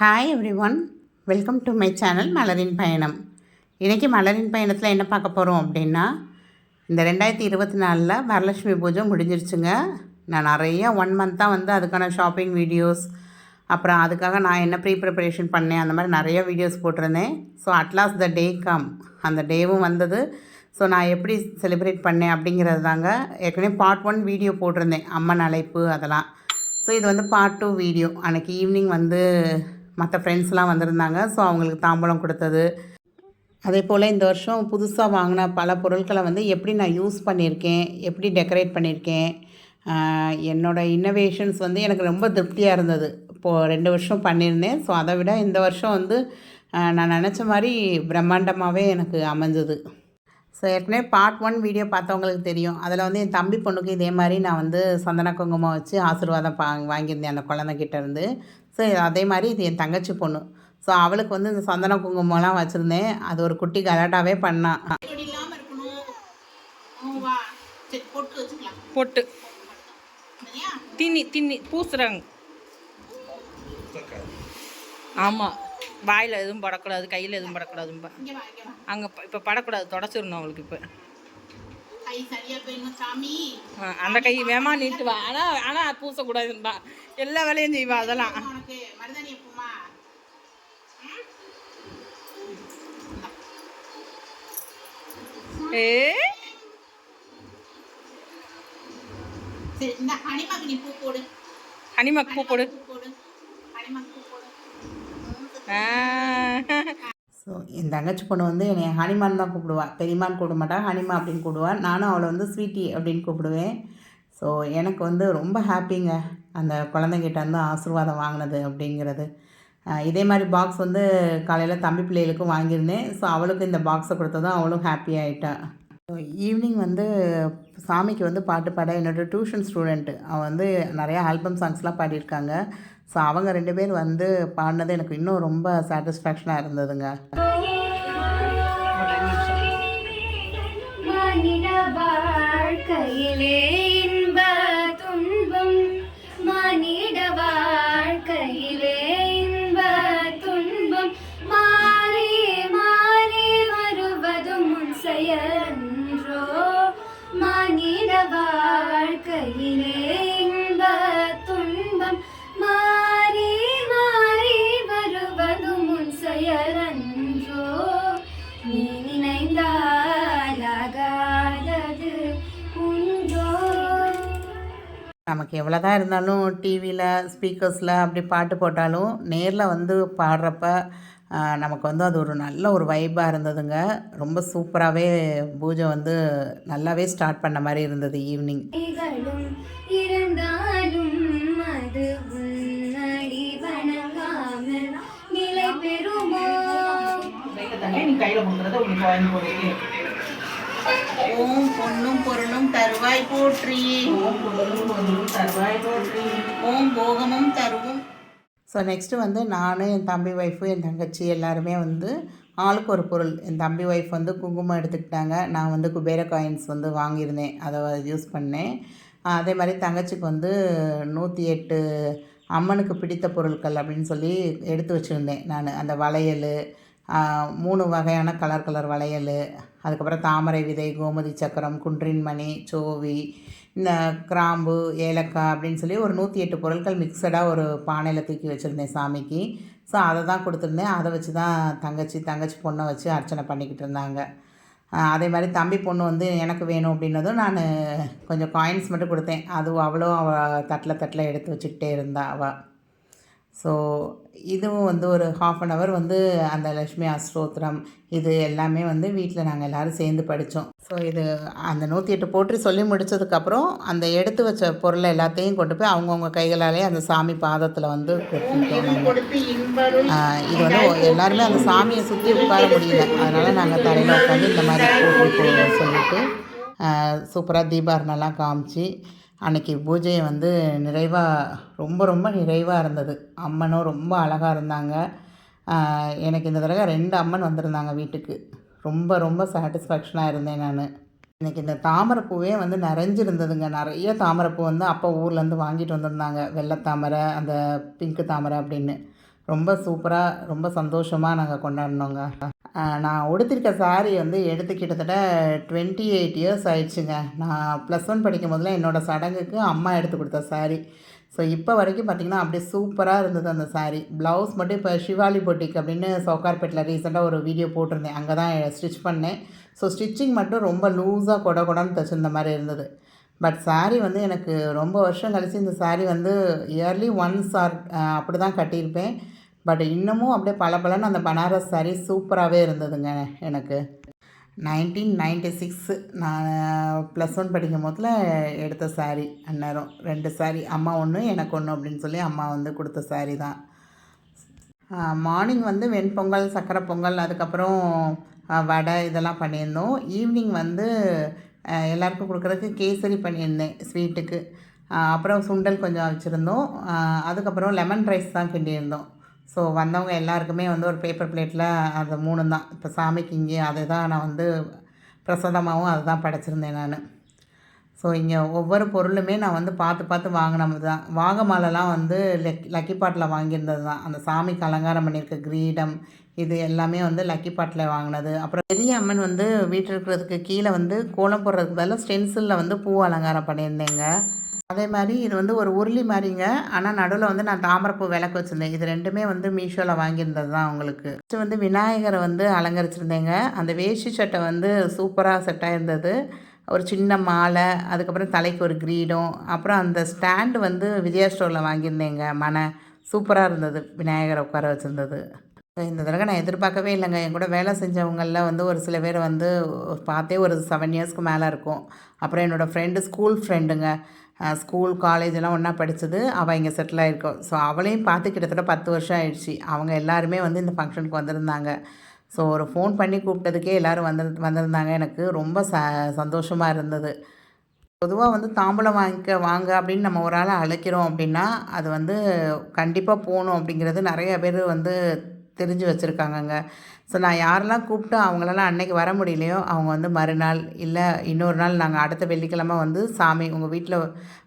Hi everyone welcome to my channel மலரின் பயணம் இன்றைக்கி மலரின் பயணத்தில் என்ன பார்க்க போகிறோம் அப்படின்னா இந்த ரெண்டாயிரத்தி இருபத்தி நாலில் வரலட்சுமி பூஜை முடிஞ்சிருச்சுங்க. நான் நிறைய ஒன் மந்த்தாக வந்து அதுக்கான ஷாப்பிங் வீடியோஸ் அப்புறம் அதுக்காக நான் என்ன ப்ரீ ப்ரிப்பரேஷன் பண்ணேன் அந்த மாதிரி நிறைய வீடியோஸ் போட்டிருந்தேன். So at last the day come அந்த டேவும் வந்தது. ஸோ நான் எப்படி செலிப்ரேட் பண்ணேன் அப்படிங்கிறது தாங்க ஏற்கனவே பார்ட் ஒன் வீடியோ போட்டிருந்தேன். அம்மன் அழைப்பு அதெல்லாம். ஸோ இது வந்து பார்ட் டூ வீடியோ அன்றைக்கி ஈவினிங் வந்து மற்ற ஃப்ரெண்ட்ஸ்லாம் வந்திருந்தாங்க. ஸோ அவங்களுக்கு தாம்பூலம் கொடுத்தது. அதே போல் இந்த வருஷம் புதுசாக வாங்கின பல பொருட்களை வந்து எப்படி நான் யூஸ் பண்ணியிருக்கேன் எப்படி டெக்கரேட் பண்ணியிருக்கேன் என்னோடய என்னோட இன்னோவேஷன்ஸ் வந்து எனக்கு ரொம்ப திருப்தியாக இருந்தது. இப்போது ரெண்டு வருஷம் பண்ணியிருந்தேன். ஸோ அதை விட இந்த வருஷம் வந்து நான் நினச்ச மாதிரி பிரம்மாண்டமாகவே எனக்கு அமைஞ்சது. ஸோ ஏற்கனவே பார்ட் ஒன் வீடியோ பார்த்தவங்களுக்கு தெரியும். அதில் வந்து என் தம்பி பொண்ணுக்கு இதே மாதிரி நான் வந்து சந்தன குங்குமம் வச்சு ஆசீர்வாதம் பா வாங்கியிருந்தேன் அந்த குழந்தைகிட்டேருந்து ஸோ அதே மாதிரி இது என் தங்கச்சி பொண்ணு. ஸோ அவளுக்கு வந்து இந்த சந்தன குங்குமம்லாம் வச்சுருந்தேன். அது ஒரு குட்டி கலாட்டாவே பண்ணான் பொட்டு. தின்னி தின்னி பூசுறாங்க. ஆமாம் வாயில் எதுவும் படக்கூடாது கையில் எதுவும் படக்கூடாதும்பா. இங்க வா இங்க வா. அங்கே இப்போ படக்கூடாது தொடச்சிடணும் அவளுக்கு இப்போ கை சரியா போயிருங்க சாமி அந்த கை வேமா நீட்டு வா ஆனால் ஆனால் பூசக்கூடாதுன்பா எல்லா வேலையும் செய்வா அதெல்லாம். ஏ? ஹனிமாக்கு பூ போடு. ஆ. ஸோ என் தங்கச்சி பொண்ணு வந்து என்னை ஹனிமான் தான் கூப்பிடுவா. பெரியமான் கூப்பிட மாட்டா. ஹனிமா அப்படின்னு கூப்பிடுவா. நானும் அவளை வந்து ஸ்வீட்டி அப்படின்னு கூப்பிடுவேன். ஸோ எனக்கு வந்து ரொம்ப ஹாப்பிங்க. அந்த குழந்தைங்கிட்ட வந்து ஆசீர்வாதம் வாங்கினது அப்படிங்கிறது. இதே மாதிரி பாக்ஸ் வந்து காலையில் தம்பி பிள்ளைகளுக்கும் வாங்கியிருந்தேன். ஸோ அவளுக்கு இந்த பாக்ஸை கொடுத்ததும் அவளும் ஹாப்பி ஆகிட்டா ஸோ ஈவினிங் வந்து சாமிக்கு வந்து பாட்டு பாட என்னோட டியூஷன் ஸ்டூடெண்ட்டு அவன் வந்து நிறையா ஆல்பம் சாங்ஸ்லாம் பாடியிருக்காங்க. ஸோ அவங்க ரெண்டு பேர் வந்து பாடினது எனக்கு இன்னும் ரொம்ப சாட்டிஸ்ஃபேக்ஷனாக இருந்ததுங்க. மானிட நமக்கு எவ்வளோ தான் இருந்தாலும் டிவியில் ஸ்பீக்கர்ஸில் அப்படி பாட்டு போட்டாலும் நேரில் வந்து பாடுறப்ப நமக்கு வந்து அது ஒரு நல்ல ஒரு வைப்பாக இருந்ததுங்க. ரொம்ப சூப்பராகவே பூஜை வந்து நல்லாவே ஸ்டார்ட் பண்ண மாதிரி இருந்தது ஈவினிங் கையில கொடுக்குறத உங்களுக்கு வாங்கி போடுங்க ஓம் பொன்னும் பொருளும் தருவாய் போற்றி. ஓம் பொருளும் பொருளும் தருவாய் போற்றி. ஓம் போகமும் தருவும். ஸோ நெக்ஸ்ட்டு வந்து நான் என் தம்பி ஒய்ஃபு என் தங்கச்சி எல்லாருமே வந்து ஆளுக்கு ஒரு பொருள். என் தம்பி ஒய்ஃப் வந்து குங்குமம் எடுத்துக்கிட்டாங்க. நான் வந்து குபேர காயின்ஸ் வந்து வாங்கியிருந்தேன். அதை யூஸ் பண்ணேன். அதே மாதிரி தங்கச்சிக்கு வந்து நூற்றி எட்டு அம்மனுக்கு பிடித்த பொருட்கள் அப்படின்னு சொல்லி எடுத்து வச்சுருந்தேன் நான். அந்த வளையல் மூணு வகையான கலர் கலர் வளையல் அதுக்கப்புறம் தாமரை விதை கோமதி சக்கரம் குன்றின்மணி சோவி இந்த கிராம்பு ஏலக்காய் அப்படின்னு சொல்லி ஒரு நூற்றி எட்டு பொருட்கள் மிக்சடாக ஒரு பானையில் தூக்கி வச்சுருந்தேன் சாமிக்கு. ஸோ அதை தான் கொடுத்துருந்தேன். அதை வச்சு தான் தங்கச்சி தங்கச்சி பொண்ணை வச்சு அர்ச்சனை பண்ணிக்கிட்டு இருந்தாங்க. அதே மாதிரி தம்பி பொண்ணு வந்து எனக்கு வேணும் அப்படின்னதும் நான் கொஞ்சம் காயின்ஸ் மட்டும் கொடுத்தேன். அது அவ்வளோ அவள் தட்டில் தட்டில் எடுத்து வச்சுக்கிட்டே இருந்தா அவள் ஸோ இதுவும் வந்து ஒரு ஹாஃப் அன் ஹவர் வந்து அந்த லக்ஷ்மி அஷ்டோத்திரம் இது எல்லாமே வந்து வீட்டில் நாங்கள் எல்லோரும் சேர்ந்து படித்தோம் ஸோ இது அந்த நூற்றி எட்டு போற்றி சொல்லி முடிச்சதுக்கப்புறம் அந்த எடுத்து வச்ச பொருளை எல்லாத்தையும் கொண்டு போய் அவங்கவுங்க கைகளாலே அந்த சாமி பாதத்தில் வந்து இது வந்து எல்லாருமே அந்த சாமியை சுற்றி உட்கார முடியல. அதனால் நாங்கள் தரையில் உட்காந்து இந்த மாதிரி போட்டி போ சொல்லிட்டு சூப்பராக தீபாரணெல்லாம் காமிச்சு அன்னைக்கு பூஜையை வந்து நிறைவாக ரொம்ப ரொம்ப நிறைவாக இருந்தது. அம்மனும் ரொம்ப அழகாக இருந்தாங்க. எனக்கு இந்த தடவை ரெண்டு அம்மன் வந்திருந்தாங்க வீட்டுக்கு. ரொம்ப ரொம்ப சாட்டிஸ்ஃபேக்ஷனாக இருந்தேன் நான். எனக்கு இந்த தாமரைப்பூவே வந்து நிறைஞ்சிருந்ததுங்க. நிறைய தாமரைப்பூ வந்து அப்போ ஊர்லேருந்து வாங்கிட்டு வந்திருந்தாங்க. வெள்ளை தாமரை அந்த பிங்க்கு தாமரை அப்படின்னு. ரொம்ப சூப்பராக ரொம்ப சந்தோஷமாக நாங்கள் கொண்டாடினோங்க. நான் உடுத்திருக்க saree வந்து எடுத்து கிட்டத்தட்ட டுவெண்ட்டி எயிட் இயர்ஸ் ஆயிடுச்சுங்க. நான் ப்ளஸ் ஒன் படிக்கும் போதில் என்னோடய சடங்குக்கு அம்மா எடுத்து கொடுத்த saree. ஸோ இப்போ வரைக்கும் பார்த்திங்கன்னா அப்படியே சூப்பராக இருந்தது அந்த சாரீ ப்ளவுஸ் மட்டும் இப்போ ஷிவாலி பொட்டிக் அப்படின்னு சவுகார்பேட்டில் ரீசெண்டாக ஒரு வீடியோ போட்டிருந்தேன். அங்கே தான் ஸ்டிச் பண்ணேன். ஸோ ஸ்டிச்சிங் மட்டும் ரொம்ப லூஸாக கொட கொடன்னு தைச்சிருந்த மாதிரி இருந்தது. பட் saree வந்து எனக்கு ரொம்ப வருஷம் கழிச்சு இந்த saree வந்து இயர்லி ஒன்ஸ் ஆர் அப்படி தான் கட்டியிருப்பேன். பட் இன்னமும் அப்படியே பளபளன்னு அந்த பனாரஸ் saree சூப்பராகவே இருந்ததுங்க எனக்கு. நைன்டீன் நைன்டி சிக்ஸு நான் ப்ளஸ் ஒன் படிக்கும் போதில் எடுத்த saree அந்நேரம். ரெண்டு saree அம்மா ஒன்று எனக்கு ஒன்று அப்படின்னு சொல்லி அம்மா வந்து கொடுத்த saree தான். மார்னிங் வந்து வெண்பொங்கல் சக்கரை பொங்கல் அதுக்கப்புறம் வடை இதெல்லாம் பண்ணியிருந்தோம். ஈவினிங் வந்து எல்லாருக்கும் கொடுக்குறதுக்கு கேசரி பண்ணியிருந்தேன் ஸ்வீட்டுக்கு அப்புறம் சுண்டல் கொஞ்சம் வச்சுருந்தோம். அதுக்கப்புறம் லெமன் ரைஸ் தான் கிண்டியிருந்தோம். ஸோ வந்தவங்க எல்லாருக்குமே வந்து ஒரு பேப்பர் பிளேட்டில் அது மூணு தான் இப்போ சாமிக்கு இங்கே அதை தான் நான் வந்து பிரசாதமாகவும் அதை தான் படைச்சிருந்தேன் நான். ஸோ இங்கே ஒவ்வொரு பொருளுமே நான் வந்து பார்த்து பார்த்து வாங்கினது தான் வாகை மாலைலாம் வந்து லக் லக்கி பாட்டில் வாங்கியிருந்தது தான் அந்த சாமிக்கு அலங்காரம் பண்ணியிருக்க கிரீடம் இது எல்லாமே வந்து லக்கி பாட்டில் வாங்கினது. அப்புறம் பெரிய அம்மன் வந்து வீட்டில் இருக்கிறதுக்கு கீழே வந்து கோலம் போடுறதுக்கு பதிலாக ஸ்டென்சிலில் வந்து பூ அலங்காரம் பண்ணியிருந்தேங்க. அதே மாதிரி இது வந்து ஒரு உருளி மாதிரிங்க. ஆனால் நடுவில் வந்து நான் தாமரைப்பூ விளக்கு வச்சுருந்தேன். இது ரெண்டுமே வந்து மீஷோவில் வாங்கியிருந்தது தான் உங்களுக்கு ஃபஸ்ட்டு வந்து விநாயகரை வந்து அலங்கரிச்சிருந்தேங்க. அந்த வேஷ்டி சட்டை வந்து சூப்பராக செட்டாக இருந்தது ஒரு சின்ன மாலை அதுக்கப்புறம் தலைக்கு ஒரு கிரீடம் அப்புறம் அந்த ஸ்டாண்டு வந்து விஜயா ஸ்டோரில் வாங்கியிருந்தேங்க. மனை. சூப்பராக இருந்தது. விநாயகரை உட்கார வச்சுருந்தது. இந்த தடவை நான் எதிர்பார்க்கவே இல்லைங்க. என் கூட வேலை செஞ்சவங்களில் வந்து ஒரு சில பேர் வந்து பார்த்தே ஒரு செவன் இயர்ஸ்க்கு மேலே இருக்கும். அப்புறம் என்னோடய ஃப்ரெண்டு ஸ்கூல் ஃப்ரெண்டுங்க ஸ்கூல் காலேஜ் எல்லாம் ஒன்றா படித்தது அவள் இங்கே செட்டில் ஆகிருக்கோம் ஸோ அவளையும் பார்த்து கிட்டத்தட்ட பத்து வருஷம் ஆயிடுச்சு. அவங்க எல்லாருமே வந்து இந்த ஃபங்க்ஷனுக்கு வந்திருந்தாங்க. ஸோ ஒரு ஃபோன் பண்ணி கூப்பிட்டதுக்கே எல்லோரும் வந்து வந்திருந்தாங்க. எனக்கு ரொம்ப ச சந்தோஷமாக இருந்தது. பொதுவாக வந்து தாம்பூலம் வாங்கிக்க வாங்க அப்படின்னு நம்ம ஒரு ஆளை அழைக்கிறோம் அப்படின்னா அது வந்து கண்டிப்பாக போகணும் அப்படிங்கிறது நிறைய பேர் வந்து தெரிஞ்சு வச்சுருக்காங்கங்க. ஸோ நான் யாரெல்லாம் கூப்பிட்டு அவங்களெல்லாம் அன்னைக்கு வர முடியலையோ அவங்க வந்து மறுநாள் இல்லை இன்னொரு நாள் நாங்கள் அடுத்த வெள்ளிக்கிழமை வந்து சாமி உங்கள் வீட்டில்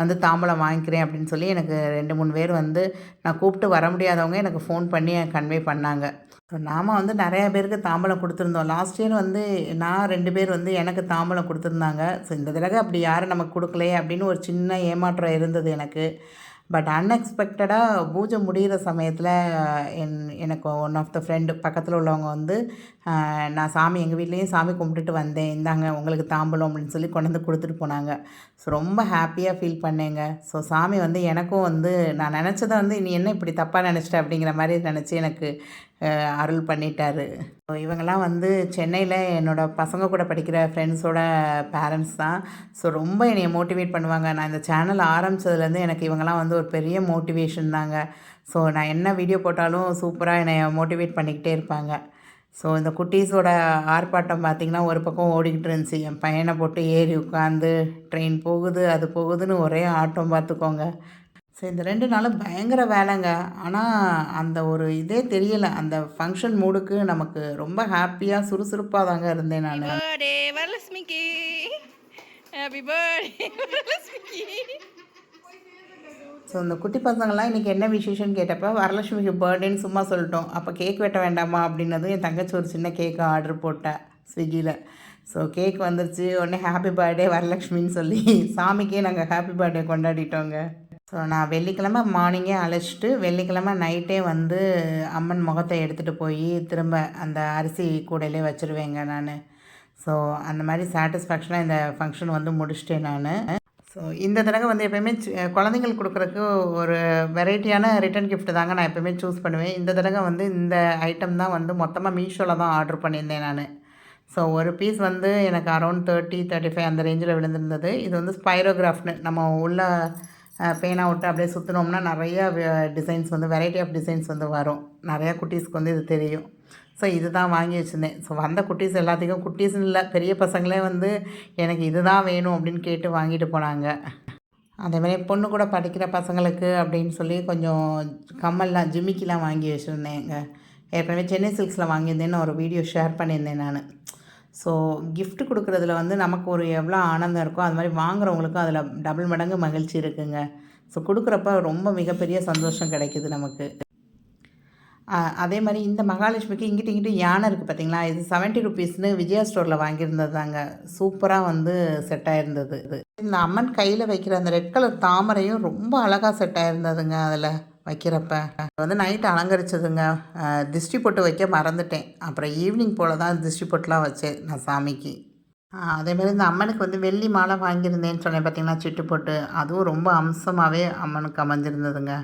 வந்து தாம்பூலம் வாங்கிக்கிறேன் அப்படின்னு சொல்லி எனக்கு ரெண்டு மூணு பேர் வந்து நான் கூப்பிட்டு வர முடியாதவங்க எனக்கு ஃபோன் பண்ணி கன்வே பண்ணாங்க. ஸோ நாம் வந்து நிறையா பேருக்கு தாம்பூலம் கொடுத்துருந்தோம். லாஸ்ட் இயர் வந்து நான் ரெண்டு பேர் வந்து எனக்கு தாம்பூலம் கொடுத்துருந்தாங்க. ஸோ இந்த தடவை அப்படி யாரும் நமக்கு கொடுக்கலையே அப்படின்னு ஒரு சின்ன ஏமாற்றம் இருந்தது எனக்கு. பட் அன்எக்ஸ்பெக்டடாக பூஜை முடிகிற சமயத்தில் என் எனக்கு ஒன் ஆஃப் த ஃப்ரெண்டு பக்கத்தில் உள்ளவங்க வந்து நான் சாமி எங்கள் வீட்லேயும் சாமி கும்பிட்டுட்டு வந்தேன். இந்தாங்க உங்களுக்கு தாம்பலம் அப்படின்னு சொல்லி கொண்டு வந்து கொடுத்துட்டு போனாங்க. ஸோ ரொம்ப ஹாப்பியாக ஃபீல் பண்ணேங்க. ஸோ சாமி வந்து எனக்கும் வந்து நான் நினச்சதை வந்து நீ என்ன இப்படி தப்பாக நினச்சிட்ட? அப்படிங்கிற மாதிரி நினச்சி எனக்கு அருள் பண்ணிட்டாரு. ஸோ இவங்கெல்லாம் வந்து சென்னையில் என்னோடய பசங்க கூட படிக்கிற ஃப்ரெண்ட்ஸோட பேரண்ட்ஸ் தான். ஸோ ரொம்ப என்னை மோட்டிவேட் பண்ணுவாங்க. நான் இந்த சேனல் ஆரம்பித்ததுலேருந்து எனக்கு இவங்கெல்லாம் வந்து ஒரு பெரிய மோட்டிவேஷன் தாங்க. ஸோ நான் என்ன வீடியோ போட்டாலும் சூப்பராக என்னை மோட்டிவேட் பண்ணிக்கிட்டே இருப்பாங்க. ஸோ இந்த குட்டீஸோட ஆர்ப்பாட்டம் பார்த்திங்கன்னா ஒரு பக்கம் ஓடிக்கிட்டு இருந்துச்சு. என் பையனை போட்டு ஏறி உட்காந்து ட்ரெயின் போகுது அது போகுதுன்னு ஒரே ஆட்டம் பார்த்துக்கோங்க ஸோ இந்த ரெண்டு நாளும் பயங்கர வேலைங்க. ஆனால் அந்த ஒரு இதே தெரியலை. அந்த ஃபங்க்ஷன் மூடுக்கு நமக்கு ரொம்ப ஹாப்பியாக சுறுசுறுப்பாக தாங்க இருந்தேன் நான். வரலட்சுமிக்கு. Happy birthday வரலட்சுமிக்கு. ஸோ இந்த குட்டி பசங்கள்லாம் இன்றைக்கி என்ன விசேஷம்னு கேட்டப்போ வரலட்சுமிக்கு பர்த்டேன்னு சும்மா சொல்லிட்டோம். அப்போ கேக் வெட்ட வேண்டாமா அப்படின்னதும் என் தங்கச்சி ஒரு சின்ன கேக்கு ஆர்டர் போட்டேன் ஸ்விக்கியில் ஸோ கேக் வந்துருச்சு. உடனே ஹாப்பி பர்த்டே வரலட்சுமின்னு சொல்லி சாமிக்கே நாங்கள் ஹாப்பி பர்த்டே கொண்டாடிட்டோங்க. ஸோ நான் வெள்ளிக்கிழமை மார்னிங்கே அழைச்சிட்டு வெள்ளிக்கிழமை நைட்டே வந்து அம்மன் முகத்தை எடுத்துகிட்டு போய் திரும்ப அந்த அரிசி கூடையிலே வச்சுருவேங்க நான். ஸோ அந்த மாதிரி சாட்டிஸ்ஃபேக்ஷனாக இந்த ஃபங்க்ஷன் வந்து முடிச்சிட்டேன் நான். ஸோ இந்த தடவை வந்து எப்போயுமே குழந்தைங்களுக்கு கொடுக்குறக்கு ஒரு வெரைட்டியான ரிட்டன் கிஃப்ட் தாங்க நான் எப்போயுமே சூஸ் பண்ணுவேன். இந்த தடவை வந்து இந்த ஐட்டம் தான் வந்து மொத்தமாக மீஷோவில் தான் ஆர்டர் பண்ணியிருந்தேன் நான். ஸோ ஒரு பீஸ் வந்து எனக்கு அரௌண்ட் தேர்ட்டி தேர்ட்டி ஃபைவ் அந்த ரேஞ்சில் விழுந்திருந்தது. இது வந்து ஸ்பைரோகிராஃப்னு நம்ம உள்ள பேனா விட்டு அப்படியே சுற்றினோம்னா நிறையா டிசைன்ஸ் வந்து வெரைட்டி ஆஃப் டிசைன்ஸ் வந்து வரும். நிறையா குட்டீஸ்க்கு வந்து இது தெரியும். ஸோ இது தான் வாங்கி வச்சுருந்தேன். ஸோ வந்த குட்டீஸ் எல்லாத்துக்கும் குட்டீஸ்னு இல்லை பெரிய பசங்களே வந்து எனக்கு இதுதான் வேணும் அப்படின்னு கேட்டு வாங்கிட்டு போனாங்க. அதேமாதிரி பொண்ணு கூட படிக்கிற பசங்களுக்கு அப்படின்னு சொல்லி கொஞ்சம் கம்மல்லாம் ஜிமிக்கிலாம் வாங்கி வச்சுருந்தேங்க. ஏற்கனவே சென்னை சில்க்ஸில் வாங்கியிருந்தேன்னு ஒரு வீடியோ ஷேர் பண்ணியிருந்தேன் நான். ஸோ கிஃப்ட் கொடுக்குறதுல வந்து நமக்கு ஒரு எவ்வளோ ஆனந்தம் இருக்கோ அது மாதிரி வாங்குறவங்களுக்கும் அதில் டபுள் மடங்கு மகிழ்ச்சி இருக்குங்க. ஸோ கொடுக்குறப்ப ரொம்ப மிகப்பெரிய சந்தோஷம் கிடைக்குது நமக்கு. அதே மாதிரி இந்த மகாலட்சுமிக்கு இங்கிட்ட இங்கிட்ட யானை இருக்குது பார்த்தீங்களா இது செவன்ட்டி ருபீஸ்னு விஜயா ஸ்டோரில் வாங்கியிருந்தது தாங்க சூப்பராக வந்து செட் ஆகிருந்தது இது. இந்த அம்மன் கையில் வைக்கிற அந்த ரெட் கலர் தாமரையும் ரொம்ப அழகாக செட் ஆகிருந்ததுங்க அதில் வைக்கிறப்ப. வந்து நைட்டு அலங்கரிச்சதுங்க. திருஷ்டி திஷ்டி பொட்டு வைக்க மறந்துட்டேன். அப்புறம் ஈவினிங் போல் தான் திஷ்டி பொட்டுலாம் வச்சேன் நான் சாமிக்கு. அதேமாதிரி இந்த அம்மனுக்கு வந்து வெள்ளி மாலை வாங்கியிருந்தேன்னு சொன்னேன் பார்த்தீங்கன்னா சிட்டு போட்டு. அதுவும் ரொம்ப அம்சமாகவே அம்மனுக்கு அமைஞ்சிருந்ததுங்க.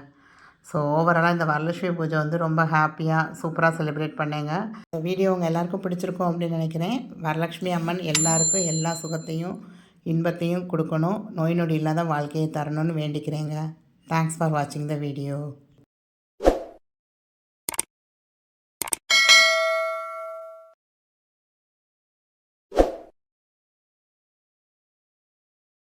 ஸோ ஓவராலாக இந்த வரலட்சுமி பூஜை வந்து ரொம்ப ஹாப்பியாக சூப்பராக செலிப்ரேட் பண்ணேங்க. இந்த வீடியோ உங்கள் எல்லாருக்கும் பிடிச்சிருக்கும் அப்படின்னு நினைக்கிறேன். வரலட்சுமி அம்மன் எல்லாருக்கும் எல்லா சுகத்தையும் இன்பத்தையும் கொடுக்கணும். நோய் நொடி இல்லாத வாழ்க்கையை தரணும்னு வேண்டிக்கிறேங்க. தேங்க்ஸ் ஃபார் வாட்சிங் த வீடியோ